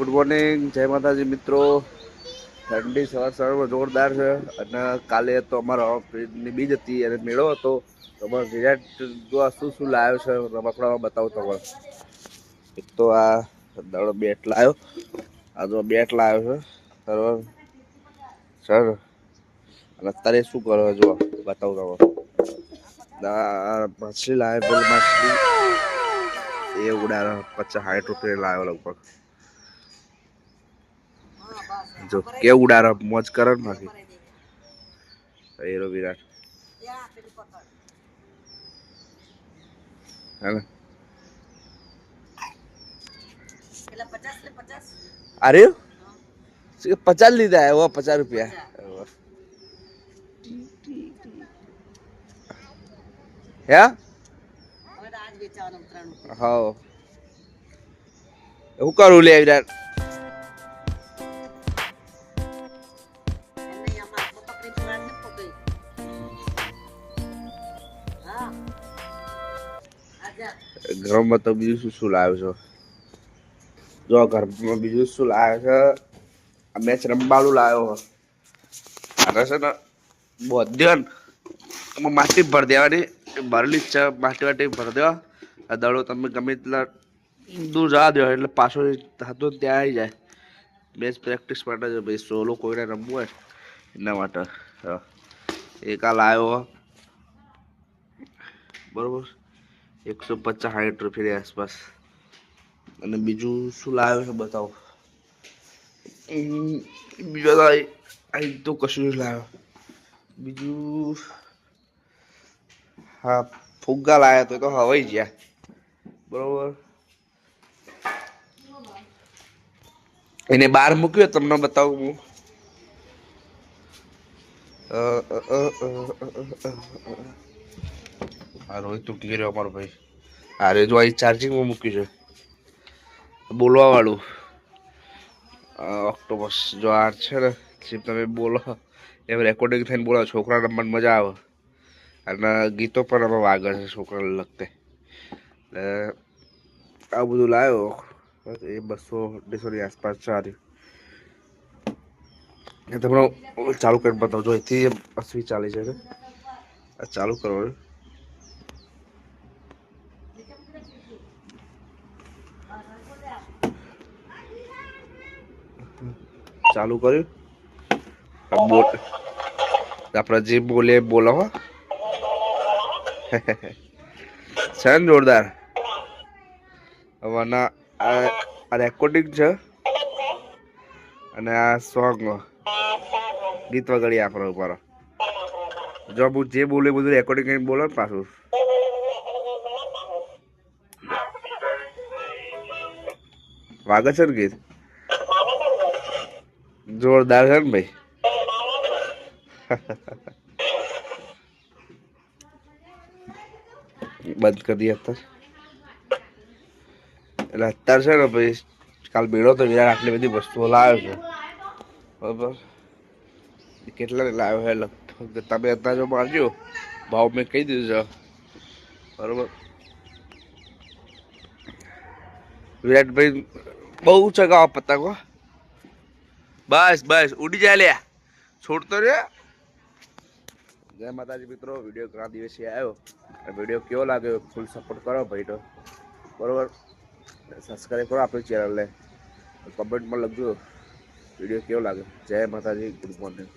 Good morning જય માતાજી મિત્રો. ઠંડી સવાર સવારમાં જોરદાર છે. અને કાલે તો અમારો ની બીજ હતી અને મેળો હતો. તો અમારો વિરાટ જો શું શું લાવ્યો છે, રમકડામાં બતાવું તમારે એક તો આ દાડો બેટ લાવ્યો આ જો બેટ લાવ્યો છે. બરાબર? સર. અને અત્યારે શું કરો જો બતાવું તમને. આ માછલી લાવ્યો પેલી માછલી. એ ઉડાડે પચાસ સાઠ રૂપિયા લાવ્યો લગભગ. જો કે ઉડાડે મોજ કરે નથી હીરો વિરાટ. હેને અરે પચાસ લીધા? હે પચાસ રૂપિયા. હે? હા હું કરું લે વિરાટ? ઘરમાં તો બીજું શું શું લાવ્યો છો? જો ઘરમાં બીજું શું લાવ્યો છે? આ મેચ રમવાનું લાવ્યો આને છે ને બોધ્યો ને એમાં માટી ભરી દેવાની. ભરેલી છે, માટી વાટી ભર દેવા. આ દડો તમે ગમે તેટલા દૂર જવા દો એટલે પાછો હતો ત્યાં આવી જાય. મેચ પ્રેક્ટિસ માટે જ ભાઈ સોલો કોઈને રમવું હોય એના માટે. હા. એક આ લાવ્યો. બરોબર? એકસો પચાસ સાઠ રૂપિયાની આસપાસ. અને બીજું શું લાવ્યો છે બતાવો. બીજા તો અહીં તો કશું નહીં લાવ્યો. બીજું હા ફુગ્ગા લાવ્યા તો તો હવાઈ ગયા બરોબર. એને બહાર મૂક્યો તમને બતાવું હું. અ, અ, અ, અ, અ, અ. આ રોહિત તૂટી રહ્યો અમારો ભાઈ. અરે જો અહીં ચાર્જિંગમાં મૂક્યું છે. બોલવાવાળું. ઓક્ટોબસ જો આ છે ને જે તમે બોલો, એમ રેકોર્ડિંગ થઈને બોલો છોકરા રમવાની મજા આવે. અને ગીતો પણ અમે વાગે છે છોકરાને લગતે. એટલે આ બધું લાવ્યો એ બસો અઢીસોની આસપાસ છે એ તમને ચાલુ કરીને બતાવું. જો અહીંથી અસવી ચાલી છે આ ચાલુ કરવાનું. ચાલુ કર્યું? બોલ આપણે જે બોલે બોલો છે ને જોરદાર? હવે આ રેકોર્ડિંગ છે. અને આ સોંગ ગીત વગાડી આપણે ઉપર. જો હું જે બોલે બધું રેકોર્ડિંગ કરીને બોલો પાછું. વાગે છે ને ગીત? જોરદાર છે ને ભાઈ. બંધ કરી અત્યારે. એટલે અત્યારે છે ને ભાઈ, કાલ મેળો તો વિરાટ આટલી બધી વસ્તુઓ લાવ્યો છે. બરાબર? કેટલા લાવ્યો છે? લગભગ તમે અત્યારે જો મારજો. ભાવ મેં કહી દીધું છે. બરાબર? વિરાટભાઈ બહુ ચગાવો પતંગો બસ બસ, ઉડી જાય લે. છોડતો રે. જય માતાજી મિત્રો, વીડિયો ઘણા દિવસે આવ્યો વીડિયો કેવો લાગ્યો ફૂલ સપોર્ટ કરો ભાઈ બરોબર? સબસ્ક્રાઈબ કરો આપણી ચેનલને કમેન્ટમાં લખજો. વીડિયો કેવો લાગે જય માતાજી ગુડ મોર્નિંગ